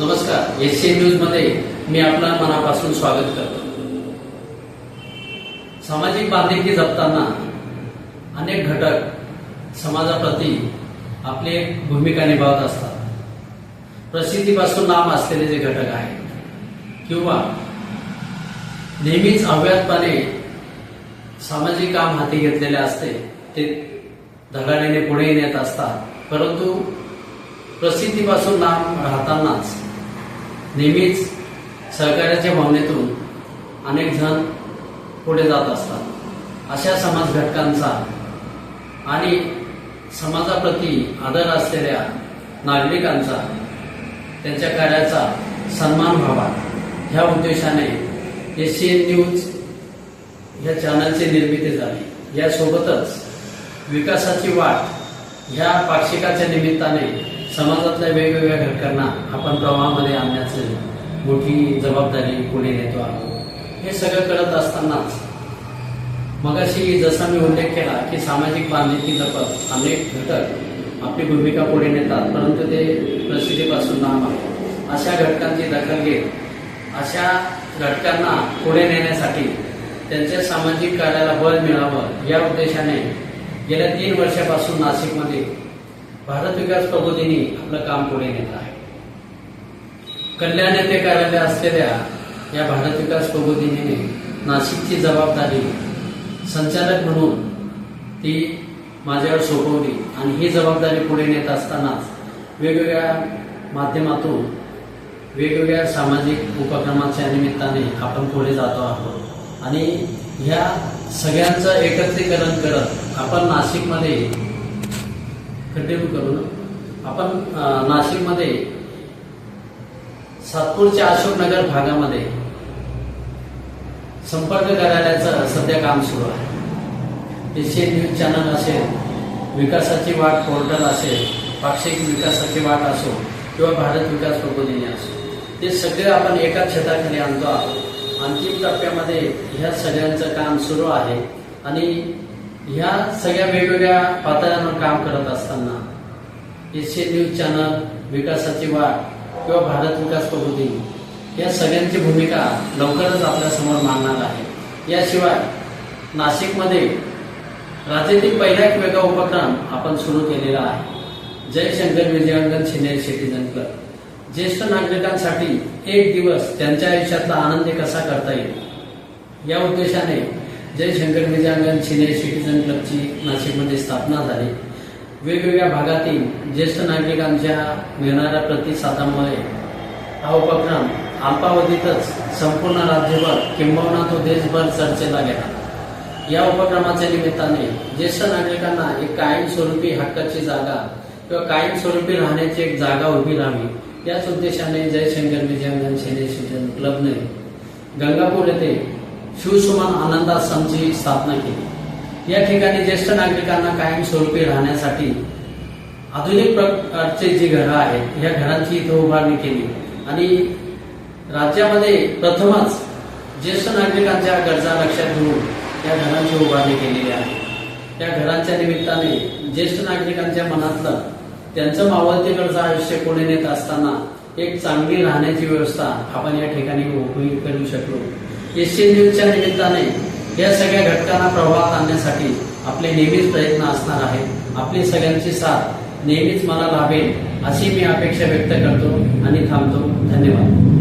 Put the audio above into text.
नमस्कार S C न्यूजमध्ये मी आपला मनापासून स्वागत करतो. सामाजिक बांधिलकी जपताना अनेक घटक समाजाप्रती आपली भूमिका निभावत असतात. प्रसिद्धीपासून नाम असलेले जे घटक आहेत किंवा नेहमीच अव्यातपणे सामाजिक काम हाती घेतलेले असते ते धडाडीने पुढे नेत असतात परंतु प्रसिद्धीपासून लांब राहतानाच नेहमीच सहकार्याच्या भावनेतून अनेक जण पुढे जात असतात. अशा समाज घटकांचा आणि समाजाप्रती आदर असलेल्या नागरिकांचा त्यांच्या कार्याचा सन्मान व्हावा. ह्या उद्देशाने एस सी एन न्यूज या चॅनलची निर्मिती झाली. यासोबतच विकासाची वाट ह्या पाक्षिकाच्या निमित्ताने समाजातल्या वेगवेगळ्या घटकांना आपण प्रवाहामध्ये आणण्याची मोठी जबाबदारी पुढे नेतो आहोत. हे सगळं करत असतानाच मगाशी जसा मी उल्लेख केला की सामाजिक बांधिलकी जपत अनेक घटक आपली भूमिका पुढे नेतात परंतु ते प्रसिद्धीपासून लांब आहे अशा घटकांची दखल घेत अशा घटकांना पुढे नेण्यासाठी त्यांच्या सामाजिक कार्याला बळ मिळावं या उद्देशाने गेल्या तीन वर्षापासून नाशिकमध्ये भारत विकास प्रबोधिनी आपलं काम पुढे नेत आहे. कल्याण येथे कार्यालय असलेल्या या भारत विकास प्रबोधिनीने नाशिकची जबाबदारी संचालक म्हणून ती माझ्यावर सोपवली आणि ही जबाबदारी पुढे नेत असतानाच वेगवेगळ्या माध्यमातून वेगवेगळ्या सामाजिक उपक्रमाच्या निमित्ताने आपण पुढे जातो आहोत. आणि ह्या सगळ्यांचं एकत्रीकरण करत आपण नाशिकमध्ये कंटिन्यू करू ना. आपण नाशिकमध्ये सातपूरच्या अशोकनगर भागामध्ये संपर्क कार्यालयाचं सध्या काम सुरू आहे. एशियन न्यूज चॅनल असेल विकासाची वाट पोर्टल असेल पाक्षिक विकासाची वाट असो किंवा भारत विकास प्रबोधिनी असो ते सगळे आपण एका छताखाली आणतो आहोत. अंतिम टप्प्यामध्ये ह्या सगळ्यांचं काम सुरू आहे आणि ह्या सगळ्या वेगवेगळ्या पातळ्यांवर काम करत असताना एशियन न्यूज चॅनल विकासाची वाट किंवा भारत विकास प्रबोधिनी या सगळ्यांची भूमिका लवकरच आपल्यासमोर मांडणार आहे. याशिवाय नाशिकमध्ये राज्यातील पहिला एक वेगळा उपक्रम आपण सुरू केलेला आहे. Jaishankar Vijayangan senior citizen club. ज्येष्ठ नागरिकांसाठी एक दिवस त्यांच्या आयुष्यातला आनंद कसा करता येईल? या उद्देशाने जयशंकर विजयांगण सिनियर सिटीजन क्लबची नाशिकमध्ये स्थापना झाली वेगवेगळ्या भागातील ज्येष्ठ नागरिकांच्या मिळणाऱ्या प्रतिसादामुळे हा उपक्रम अल्पावधीतच संपूर्ण राज्यभर किंबहुना तो देशभर चर्चेला गेला. या उपक्रमाच्या निमित्ताने ज्येष्ठ नागरिकांना एक कायमस्वरूपी हक्काची जागा किंवा कायमस्वरूपी राहण्याची एक जागा उभी राहावी याच उद्देशाने जयशंकर विजयांगण सेने सिटीजन क्लबने गंगापूर येथे शिवसुमन आनंदाश्रमची स्थापना केली. या ठिकाणी ज्येष्ठ नागरिकांना कायमस्वरूपी राहण्यासाठी आधुनिक प्रकारचे जी घरं आहेत या घरांची इथं उभारणी केली. आणि राज्यामध्ये प्रथमच ज्येष्ठ नागरिकांच्या गरजा लक्षात घेऊन या घरांची उभारणी केलेली आहे. त्या घरांच्या निमित्ताने ज्येष्ठ नागरिकांच्या मनातलं त्यांचं मावळतेकडचं आयुष्य पुढे नेत असताना एक चांगली राहण्याची व्यवस्था आपण या ठिकाणी उभी करू शकलो. एशियन न्यूजच्या निमित्ताने या सगळ्या घटकांना प्रवाहात आणण्यासाठी आपले नेहमीच प्रयत्न असणार आहेत. आपली सगळ्यांची साथ नेहमीच मला लाभेल अशी मी अपेक्षा व्यक्त करतो आणि थांबतो. धन्यवाद.